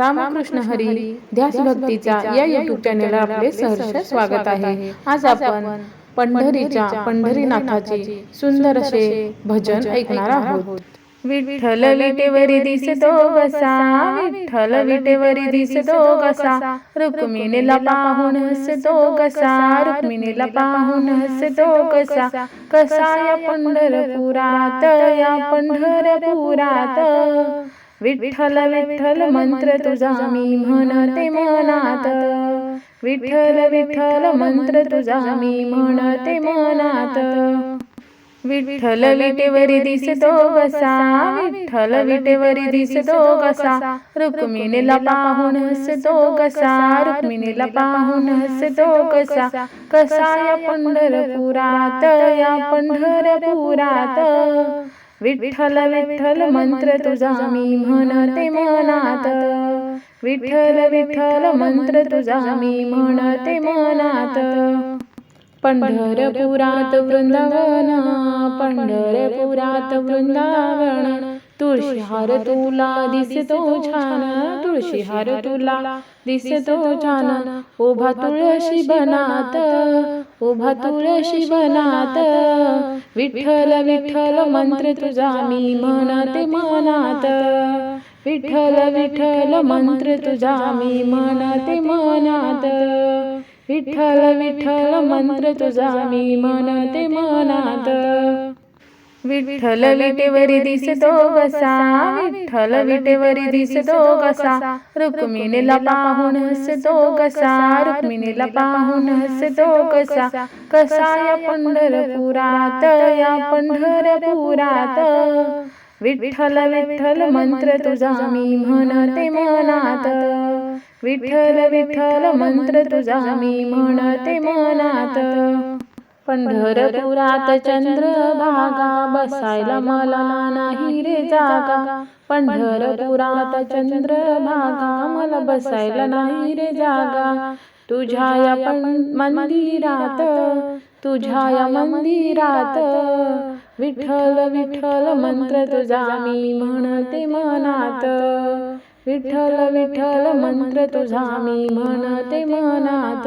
रामकृष्ण हरी ध्यास भक्तीचा या युट्यूब चॅनेलवर आपले सहर्ष स्वागत आहे. आज आपण पंढरीच्या पंढरीनाथाचे सुंदर असे भजन ऐकणार आहोत. विठ्ठल विटेवरी दिसतो कसा विठ्ठल विटेवरी दिसतो कसा रुक्मिणीला पाहून हसतो कसा रुक्मिणीला पाहून हसतो कसा कसा या पंढरपुरात या पंढरपुरात विठ्ठल विठ्ठल मंत्र तुझा मी म्हणते मनात. विठ्ठल विठ्ठल मंत्र तुझा मी म्हणते मनात. विठ्ठल विटेवरी दिसतो कसा? विठ्ठल विटेवरी दिसतो कसा? रुक्मिणीला पाहून हसतो कसा? रुक्मिणीला पाहून हसतो कसा? कसा या पंढरपुरात या पंढरपुरात. विठ्ठल विठ्ठल मंत्र तुझा मी म्हणते मनात. विठ्ठल विठ्ठल मंत्र तुझा मी म्हणते मनात. पंढरपुरात वृंदावन पंढरपुरात वृंदावन. तुळशी हार तुला दिसतो छान. तुळशी हार तुला दिसतो छान. उभा तुळशी बनात. उभा तुळशी बनात. विठ्ठल विठ्ठल मंत्र तुझा मी म्हणते मनात. विठ्ठल विठ्ठल मंत्र तुझा मी म्हणते मनात. विठ्ठल विठ्ठल मंत्र तुझा मी म्हणते मनात. विठ्ठल विटेवरी दिसतो कसा? विठ्ठल विटेवरी दिसतो कसा? रुक्मिणीला पाहून हसतो कसा? रुक्मिणीला पाहून हसतो कसा? कसा या पंढरपुरात या पंढरपुरात? विठ्ठल विठ्ठल मंत्र तुझा मी म्हणते मनात. विठ्ठल विठ्ठल मंत्र तुझा मी म्हणते मनात. पंढरपुरात चंद्र भागा बसायला मला नाही रे जागा. पंढरपुरात चंद्र भागा मला बसायला नाही रे जागा. तुझ्या या मंदिरात तुझ्या या मंदिरात विठ्ठल विठ्ठल मंत्र तुझा मी म्हणते मनात. विठ्ठल विठ्ठल मंत्र तुझा मी म्हणते मनात.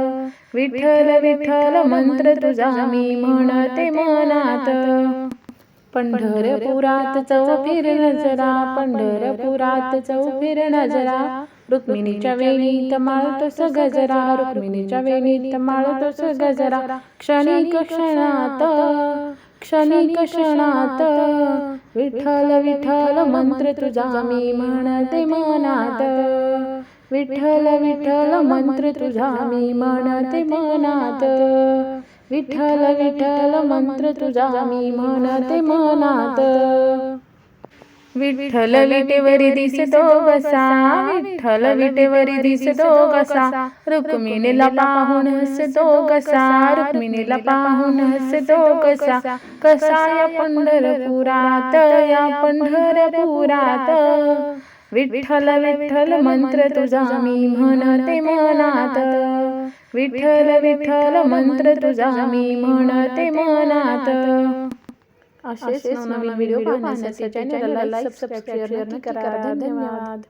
विठ्ठल विठ्ठल मंत्र तुझा मी म्हणते मनात. पंढरपुरात चौफिर नजरा पंढरपुरात चौफिर नजरा. रुक्मिणीच्या वेणीत माळतोस गजरा रुक्मिणीच्या वेणीत माळतोस गजरा. क्षणिक क्षणात क्षणिक क्षणात. विठ्ठल विठ्ठल मंत्र तुझा मी म्हणते मनात. विठ्ठल विठ्ठल मंत्र तुझा मी म्हणते मनात. विठ्ठल विठ्ठल मंत्र तुझा मी म्हणते मनात. विठ्ठल विटेवरी दिसतो कसा? विठ्ठल विटेवरी दिसतो कसा? रुक्मिणीला पाहून हसतो कसा? रुक्मिणीला पाहून हसतो कसा? कसा या पंढरपुरात या पंढरपुरात. विठ्ठल विठ्ठल मंत्र तुझा मी म्हणते मनात. विठ्ठल विठ्ठल मंत्र तुझा मी म्हणते मनात. असेच नवीन व्हिडिओ पाहण्यासाठी चॅनलला लाईक सबस्क्राईब शेअर करा. धन्यवाद.